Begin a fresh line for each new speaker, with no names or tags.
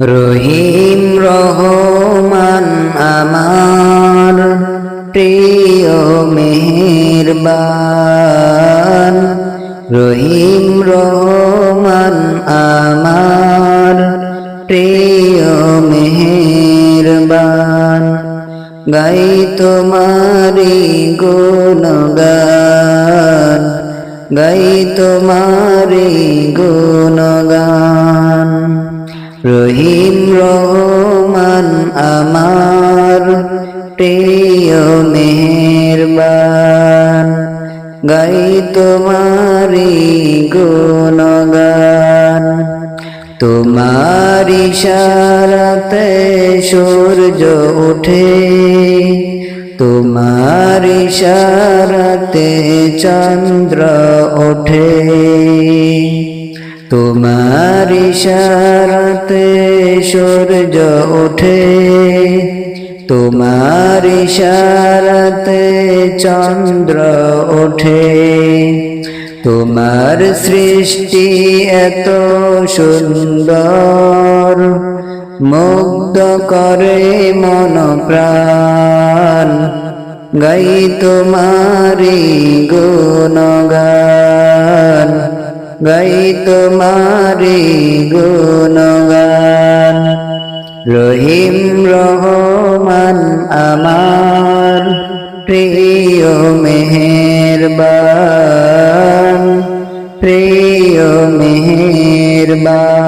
রহিম রহমান আমার প্রিয় মেহেরবান। রহিম রহমান আমার প্রিয় মেহেরবান। গাই তোমারি গুণগান গাই তোমারি গুণগান রহিম রহমান আমার প্রিয় মেহেরবান। গাই তোমারি গুণগান। তোমার ইশারাতে সূর্য ওঠে। তোমার ইশারাতে চন্দ্র ওঠে। তোমার ইশারাতে সূর্য ওঠে, তোমার ইশারাতে চন্দ্র ওঠে। তোমার সৃষ্টি এত সুন্দর, মুগ্ধ করে মন প্রাণ গাই তোমারি গুণগান। গাই তোমারি গুণগান। রহিম রহমান আমার প্রিয় মেহেরবান প্রিয় মেহেরবান।